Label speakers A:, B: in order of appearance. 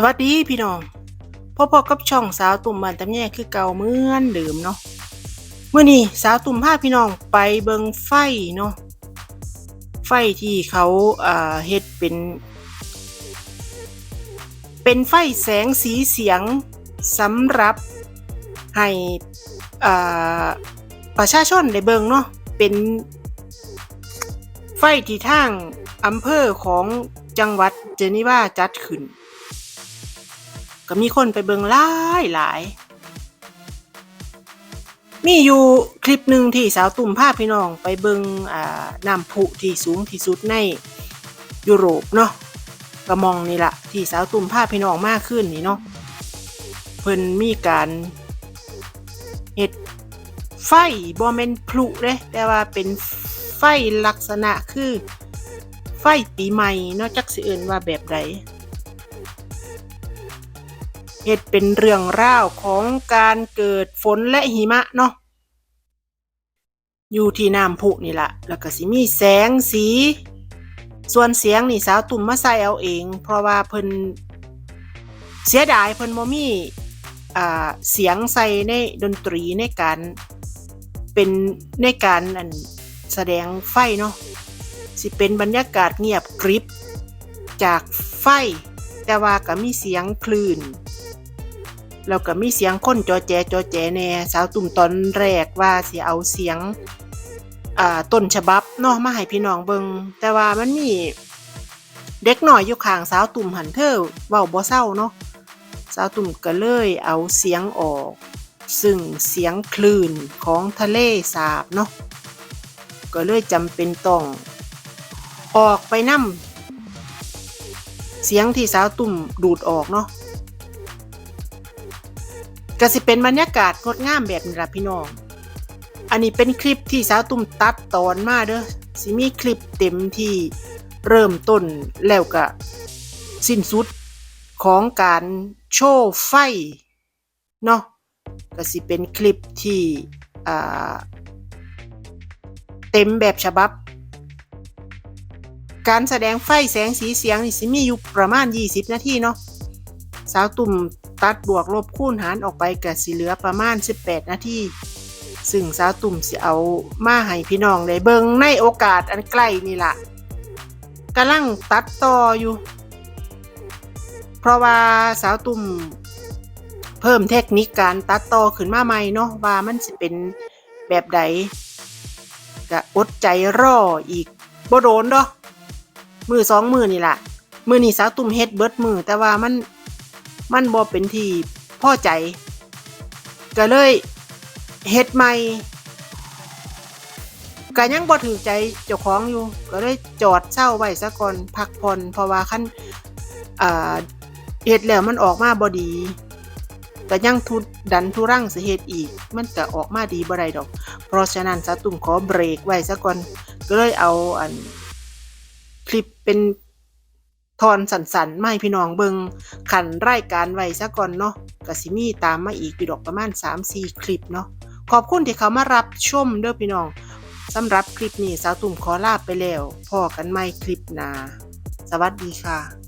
A: สวัสดีพี่น้องพ่อพอกับช่องสาวตุ่มบ้านตำแยคือเก่าเหมือนเดิมเนาะเมื่อนี้สาวตุ่มพาพี่น้องไปเบิงไฟเนาะไฟที่เขาอ่าเฮ็ดเป็น เป็นไฟแสงสีเสียงสำหรับให้อ่าประชาชนได้เบิงเนาะเป็นไฟที่ทางอำเภอของจังหวัดเจนีวาจัดขึ้น ก็มีคนไปเบิงหลายหลาย มีอยู่คลิปหนึ่งที่สาวตุ่มพาพี่น้องไปเบิงอ่าน้ำพุที่สูงที่สุดในยุโรปเนาะกระมองนี่ละที่สาวตุ่มพาพี่น้องมากขึ้นนี่เนาะเพิ่นมีการเฮ็ดไฟบ่แม่นพลุเด้แต่ว่าเป็นไฟลักษณะคือ ไฟปีใหม่นาะจักสิเอินว่าแบบใด เฮ็ดเป็นเรื่องราวของการเกิดฝนและหิมะเนาะอยู่ที่น้ำพุนี่ละแล้วก็สิมีแสงสี ส่วนเสียงนี่สาวตุ่มมาใส่เอาเอง เพราะว่าเพิ่นเสียดายเพิ่นบ่มีอ่าเสียงใส่ในดนตรีในการเป็นในการอันแสดงไฟเนาะสิเป็นบรรยากาศเงียบกริบจากไฟ แต่ว่าก็มีเสียงคลื่น แล้วก็มีเสียงคนจอแจจอแจแน่สาวตุ่มตอนแรกว่าสิเอาเสียงอ่าต้นฉบับเนาะมาให้พี่น้องเบิงแต่ว่ามันมีเด็กหน่อยอยู่ข้างสาวตุ่มหันเธอเว้าบ่เศร้าเนาะสาวตุ่มก็เลยเอาเสียงออก ซึ่งเสียงคลื่นของทะเลสาบเนาะก็เลยจำเป็นต้องออกไปนำเสียงที่สาวตุ่มดูดออกเนาะ ก็สิเป็นบรรยากาศงดงามแบบนี้ละพี่น้อง อันนี้เป็นคลิปที่สาวตุ่มตัดตอนมาเด้อสิมีคลิปเต็มที่เริ่มต้นแล้วก็สิ้นสุดของการโชว์ไฟเนาะก็สิเป็นคลิปที่เต็มแบบฉบับ การแสดงไฟแสงสีเสียงนี่สิมีอยู่ประมาณ 20 นาทีเนาะสาวตุ่ม ตัดบวกลบคูณหารออกไปก็สิเหลือประมาณ 18 นาทีซึ่งสาวตุ่มสิเอามาให้พี่น้องได้เบิ่งในโอกาสอันใกล้นี่ละกำลังตัดต่ออยู่ เพราะว่าสาวตุ่มเพิ่มเทคนิคการตัดต่อขึ้นมาใหม่เนาะว่ามันสิเป็นแบบใดก็อดใจรออีกบ่โดนเนาะมือสองมือนี่ละมือนี่สาวตุ่มเฮ็ดเบิดมือแต่ว่ามัน มันบ่เป็นที่พอใจ ก็เลยเฮ็ดใหม่ก็ยังบ่ถือใจเจ้าของอยู่ ก็เลยจอดเศร้าไว้ซะก่อนพักผ่อนเพราะว่าคันอ่าเฮ็ดแล้วมันออกมาบ่ดีก็ยังทุดันทุรังสิเฮ็ดอีก มันก็ออกมาดีบ่ได้ดอก เพราะฉะนั้นสาตุ่มขอเบรกไว้ซะก่อน ก็เลยเอาอันคลิปเป็น ทอนสันสันไม่พี่น้องเบิงขันรายการไว้ซะก่อนเนาะก็สิมีตามมาอีกอยู่ดอกประมาณ 3-4 คลิปเนาะขอบคุณที่เขามารับชมเด้อพี่น้องสำหรับคลิปนี้สาวตุ่มขอลาไปแล้วพอกันไหม่คลิปหนาสวัสดีค่ะ